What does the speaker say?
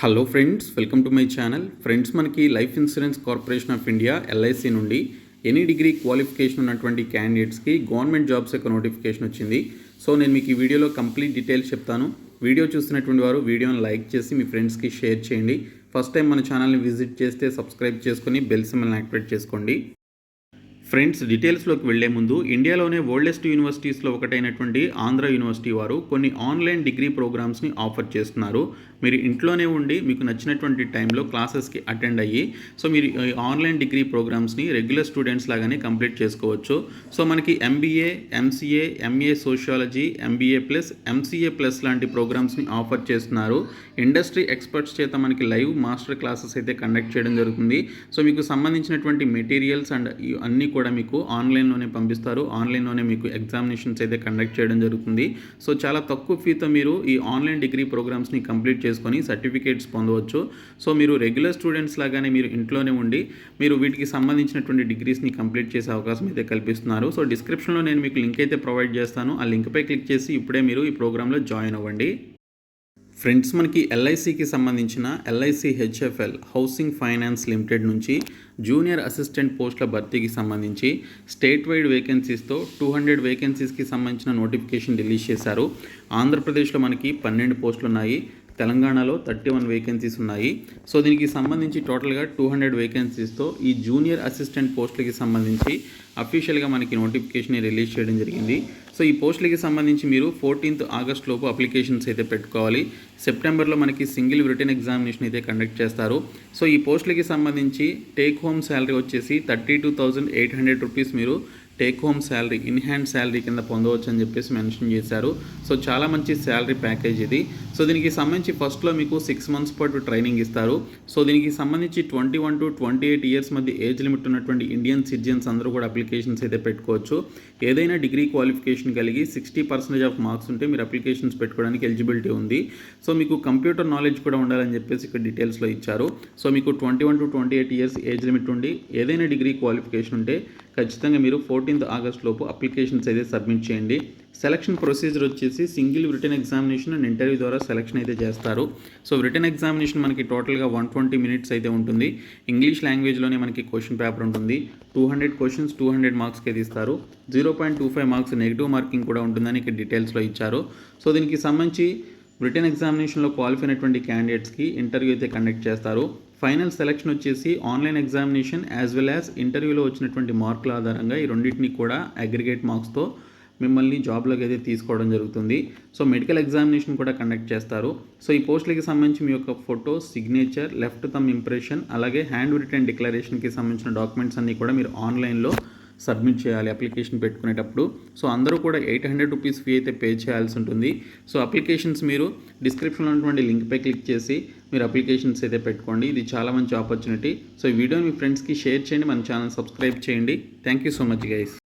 Hello friends welcome to my channel friends మనకి life insurance corporation of India LIC నుండి any degree qualification ఉన్నటువంటి క్యాండిడేట్స్కి government jobs యొక్క notification వచ్చింది. So నేను మీకు ఈ వీడియోలో కంప్లీట్ డీటెయిల్స్ చెప్తాను. వీడియో చూస్తున్నటువంటి వారు వీడియోని లైక్ చేసి మీ ఫ్రెండ్స్కి షేర్ చేయండి. ఫస్ట్ టైం మన ఛానల్ని విజిట్ చేస్తే సబ్స్క్రైబ్ చేసుకొని బెల్ సిమ్మల్ని యాక్టివేట్ చేసుకోండి. ఫ్రెండ్స్ డీటెయిల్స్లోకి వెళ్ళే ముందు ఇండియాలోనే ఓల్డెస్ట్ యూనివర్సిటీస్లో ఒకటైనటువంటి ఆంధ్ర యూనివర్సిటీ వారు కొన్ని ఆన్లైన్ డిగ్రీ ప్రోగ్రామ్స్ని ఆఫర్ చేస్తున్నారు. మీరు ఇంట్లోనే ఉండి మీకు నచ్చినటువంటి టైంలో క్లాసెస్కి అటెండ్ అయ్యి సో మీరు ఆన్లైన్ డిగ్రీ ప్రోగ్రామ్స్ని రెగ్యులర్ స్టూడెంట్స్ లాగానే కంప్లీట్ చేసుకోవచ్చు. సో మనకి MBA MCA MA sociology MBA plus MCA plus లాంటి ప్రోగ్రామ్స్ని ఆఫర్ చేస్తున్నారు. ఇండస్ట్రీ ఎక్స్పర్ట్స్ చేత మనకి లైవ్ మాస్టర్ క్లాసెస్ అయితే కండక్ట్ చేయడం జరుగుతుంది. సో మీకు సంబంధించినటువంటి మెటీరియల్స్ అండ్ అన్నీ కూడా మీకు ఆన్లైన్లోనే పంపిస్తారు. ఆన్లైన్లోనే మీకు ఎగ్జామినేషన్స్ అయితే కండక్ట్ చేయడం జరుగుతుంది. సో చాలా తక్కువ ఫీతో మీరు ఈ ఆన్లైన్ డిగ్రీ ప్రోగ్రామ్స్ని కంప్లీట్ చేసుకొని సర్టిఫికేట్స్ పొందవచ్చు. సో మీరు రెగ్యులర్ స్టూడెంట్స్ లాగానే మీరు ఇంట్లోనే ఉండి మీరు వీటికి సంబంధించినటువంటి డిగ్రీస్ని కంప్లీట్ చేసే అవకాశం అయితే కల్పిస్తున్నారు. సో డిస్క్రిప్షన్లో నేను మీకు లింక్ అయితే ప్రొవైడ్ చేస్తాను. ఆ లింక్పై క్లిక్ చేసి ఇప్పుడే మీరు ఈ ప్రోగ్రాంలో జాయిన్ అవ్వండి. ఫ్రెండ్స్ మనకి ఎల్ఐసికి సంబంధించిన LIC HFL housing finance limited నుంచి జూనియర్ అసిస్టెంట్ పోస్టుల భర్తీకి సంబంధించి స్టేట్ వైడ్ వేకెన్సీస్తో టూ హండ్రెడ్ వేకెన్సీస్కి సంబంధించిన నోటిఫికేషన్ రిలీజ్ చేశారు. ఆంధ్రప్రదేశ్లో మనకి పన్నెండు పోస్టులు ఉన్నాయి తెలంగాణలో థర్టీ వన్ వేకెన్సీస్ ఉన్నాయి. సో దీనికి సంబంధించి టోటల్గా టూ హండ్రెడ్ వేకెన్సీస్తో ఈ జూనియర్ అసిస్టెంట్ పోస్టులకి సంబంధించి అఫీషియల్గా మనకి నోటిఫికేషన్ రిలీజ్ చేయడం జరిగింది. సో ఈ పోస్టులకి సంబంధించి మీరు ఫోర్టీన్త్ ఆగస్ట్ లోపు అప్లికేషన్స్ అయితే పెట్టుకోవాలి. సెప్టెంబర్లో మనకి సింగిల్ రిటర్న్ ఎగ్జామినేషన్ అయితే కండక్ట్ చేస్తారు. సో ఈ పోస్టులకి సంబంధించి టేక్ హోమ్ శాలరీ వచ్చేసి thirty two thousand eight hundred rupees మీరు take home salary in hand salary కింద పొందవచ్చు అని చెప్పేసి మెన్షన్ చేశారు. సో చాలా మంచి శాలరీ ప్యాకేజ్ ఇది. సో దీనికి సంబంధించి ఫస్ట్లో మీకు సిక్స్ మంత్స్ పాటు ట్రైనింగ్ ఇస్తారు. సో దీనికి సంబంధించి twenty one to twenty eight years మధ్య ఏజ్ లిమిట్ ఉన్నటువంటి ఇండియన్ సిటిజన్స్ అందరూ కూడా అప్లికేషన్స్ అయితే పెట్టుకోవచ్చు. ఏదైనా డిగ్రీ క్వాలిఫికేషన్ కలిగి సిక్స్టీ పర్సెంటేజ్ ఆఫ్ మార్క్స్ ఉంటే మీరు అప్లికేషన్స్ పెట్టుకోవడానికి ఎలిజిబిలిటీ ఉంది. సో మీకు కంప్యూటర్ నాలెడ్జ్ కూడా ఉండాలని చెప్పేసి ఇక్కడ డీటెయిల్స్లో ఇచ్చారు. సో మీకు twenty one to twenty eight years age limit ఉండి ఏదైనా డిగ్రీ క్వాలిఫికేషన్ ఉంటే ఖచ్చితంగా మీరు ఫోర్టీన్త్ ఆగస్ట్ లోపు అప్లికేషన్స్ అయితే సబ్మిట్ చేయండి. సెలక్షన్ ప్రొసీజర్ వచ్చేసి single written examination and interview ద్వారా సెలక్షన్ అయితే చేస్తారు. సో రిటర్న్ ఎగ్జామినేషన్ మనకి టోటల్గా వన్ ట్వంటీ మినిట్స్ అయితే ఉంటుంది. ఇంగ్లీష్ లాంగ్వేజ్లోనే మనకి క్వశ్చన్ పేపర్ ఉంటుంది. Two hundred questions two hundred మార్క్స్కి అయితే ఇస్తారు. Zero point two five marks negative marking కూడా ఉంటుందని ఇక్కడ డీటెయిల్స్లో ఇచ్చారు. సో దీనికి సంబంధించి రిటర్న్ ఎగ్జామినేషన్లో క్వాలిఫై అయినటువంటి క్యాండిడేట్స్కి ఇంటర్వ్యూ అయితే కండక్ట్ చేస్తారు. ఫైనల్ సెలక్షన్ వచ్చేసి online examination as well as ఇంటర్వ్యూలో వచ్చినటువంటి మార్కుల ఆధారంగా ఈ రెండింటిని కూడా అగ్రిగేట్ మార్క్స్తో మిమ్మల్ని జాబ్లోకి అయితే తీసుకోవడం జరుగుతుంది. సో మెడికల్ ఎగ్జామినేషన్ కూడా కండక్ట్ చేస్తారు. సో ఈ పోస్టులకి సంబంధించి మీ యొక్క photo signature left thumb impression అలాగే హ్యాండ్ రిటర్న్ డిక్లరేషన్కి సంబంధించిన డాక్యుమెంట్స్ అన్నీ కూడా మీరు ఆన్లైన్లో సబ్మిట్ చేయాలి అప్లికేషన్ పెట్టుకునేటప్పుడు. సో అందరూ కూడా ఎయిట్ హండ్రెడ్ రూపీస్ ఫీ అయితే పే చేయాల్సి ఉంటుంది. సో అప్లికేషన్స్ మీరు డిస్క్రిప్షన్లో ఉన్నటువంటి లింక్పై క్లిక్ చేసి మీరు అప్లికేషన్స్ అయితే పెట్టుకోండి. ఇది చాలా మంచి ఆపర్చునిటీ. సో ఈ వీడియో మీ ఫ్రెండ్స్కి షేర్ చేయండి మన ఛానల్ సబ్స్క్రైబ్ చేయండి. Thank you so much guys.